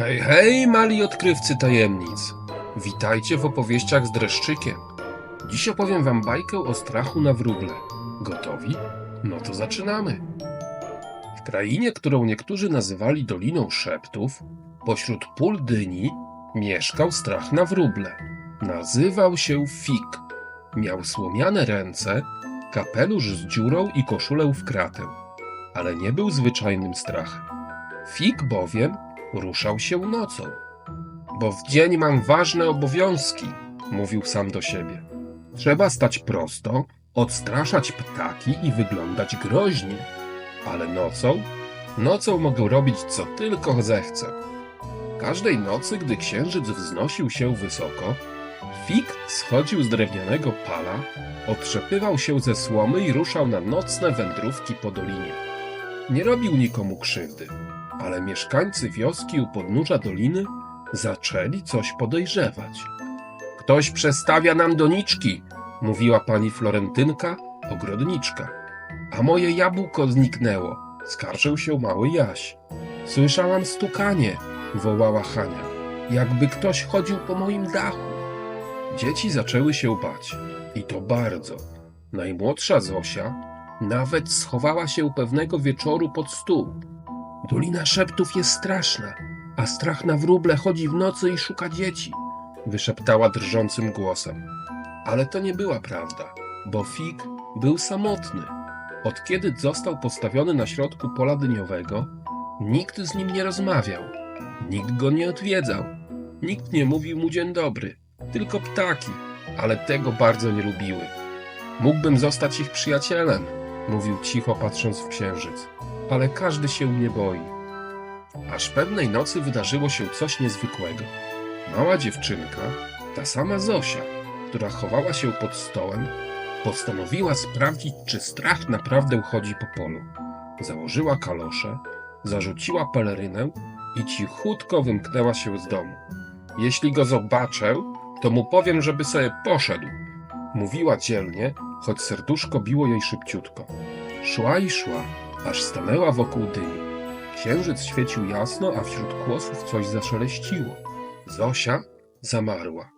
Hej, hej, mali odkrywcy tajemnic! Witajcie w opowieściach z dreszczykiem. Dziś opowiem wam bajkę o strachu na wróble. Gotowi? No to zaczynamy. W krainie, którą niektórzy nazywali Doliną Szeptów, pośród pól dyni mieszkał strach na wróble. Nazywał się Fik. Miał słomiane ręce, kapelusz z dziurą i koszulę w kratę, ale nie był zwyczajnym strachem. Fik bowiem ruszał się nocą. Bo w dzień mam ważne obowiązki, mówił sam do siebie. Trzeba stać prosto, odstraszać ptaki i wyglądać groźnie. Ale nocą? Nocą mogę robić co tylko zechcę. Każdej nocy, gdy księżyc wznosił się wysoko, Fik schodził z drewnianego pala, otrzepywał się ze słomy i ruszał na nocne wędrówki po dolinie. Nie robił nikomu krzywdy, ale mieszkańcy wioski u podnóża doliny zaczęli coś podejrzewać. Ktoś przestawia nam doniczki, mówiła pani Florentynka, ogrodniczka. A moje jabłko zniknęło, skarżył się mały Jaś. Słyszałam stukanie, wołała Hania, jakby ktoś chodził po moim dachu. Dzieci zaczęły się bać. I to bardzo. Najmłodsza Zosia nawet schowała się pewnego wieczoru pod stół. Dolina Szeptów jest straszna, a strach na wróble chodzi w nocy i szuka dzieci, wyszeptała drżącym głosem. Ale to nie była prawda, bo Fig był samotny. Od kiedy został postawiony na środku pola dyniowego, nikt z nim nie rozmawiał, nikt go nie odwiedzał, nikt nie mówił mu dzień dobry, tylko ptaki, ale tego bardzo nie lubiły. Mógłbym zostać ich przyjacielem, mówił cicho patrząc w księżyc, ale każdy się mnie boi. Aż pewnej nocy wydarzyło się coś niezwykłego. Mała dziewczynka, ta sama Zosia, która chowała się pod stołem, postanowiła sprawdzić, czy strach naprawdę chodzi po polu. Założyła kalosze, zarzuciła pelerynę i cichutko wymknęła się z domu. Jeśli go zobaczę, to mu powiem, żeby sobie poszedł. Mówiła dzielnie, choć serduszko biło jej szybciutko. Szła i szła, aż stanęła wokół dyni. Księżyc świecił jasno, a wśród kłosów coś zaszeleściło. Zosia zamarła.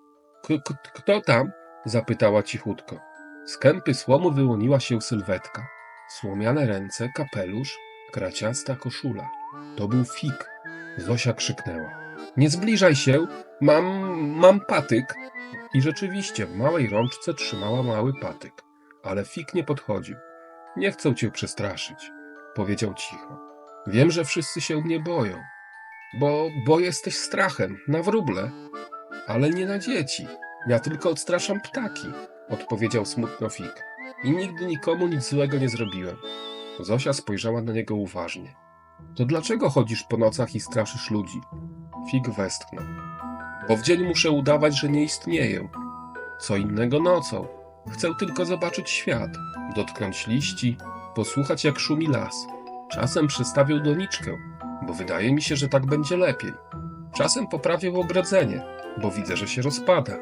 K- kto tam? zapytała cichutko. Z kępy słomu wyłoniła się sylwetka. Słomiane ręce, kapelusz, kraciasta koszula. To był fig. Zosia krzyknęła. Nie zbliżaj się, mam, mam patyk. I rzeczywiście w małej rączce trzymała mały patyk, ale fig nie podchodził. Nie chcę cię przestraszyć, powiedział cicho. Wiem, że wszyscy się mnie boją, bo, bo jesteś strachem na wróble, ale nie na dzieci. Ja tylko odstraszam ptaki, odpowiedział smutno Fig. I nigdy nikomu nic złego nie zrobiłem. Zosia spojrzała na niego uważnie. To dlaczego chodzisz po nocach i straszysz ludzi? Fig westchnął. Bo w dzień muszę udawać, że nie istnieję. Co innego nocą. Chcę tylko zobaczyć świat, dotknąć liści, posłuchać jak szumi las. Czasem przystawię doniczkę, bo wydaje mi się, że tak będzie lepiej. Czasem poprawię ogrodzenie, bo widzę, że się rozpada.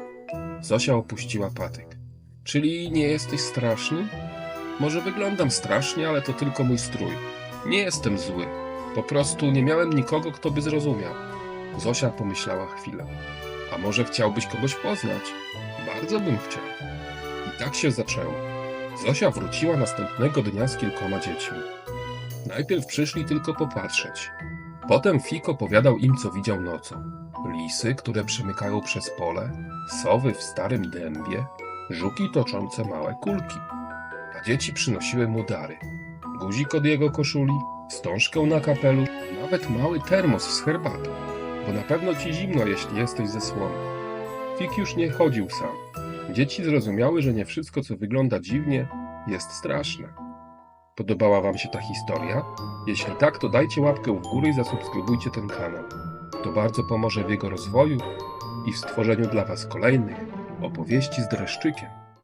Zosia opuściła patyk. Czyli nie jesteś straszny? Może wyglądam strasznie, ale to tylko mój strój. Nie jestem zły. Po prostu nie miałem nikogo, kto by zrozumiał. Zosia pomyślała chwilę. A może chciałbyś kogoś poznać? Bardzo bym chciał. I tak się zaczęło. Zosia wróciła następnego dnia z kilkoma dziećmi. Najpierw przyszli tylko popatrzeć. Potem Fik opowiadał im, co widział nocą. Lisy, które przemykają przez pole, sowy w starym dębie, żuki toczące małe kulki. A dzieci przynosiły mu dary. Guzik od jego koszuli, wstążkę na kapelu, nawet mały termos z herbatą, bo na pewno ci zimno, jeśli jesteś ze słomy. Fik już nie chodził sam. Dzieci zrozumiały, że nie wszystko, co wygląda dziwnie, jest straszne. Podobała Wam się ta historia? Jeśli tak, to dajcie łapkę w górę i zasubskrybujcie ten kanał. To bardzo pomoże w jego rozwoju i w stworzeniu dla Was kolejnych opowieści z dreszczykiem.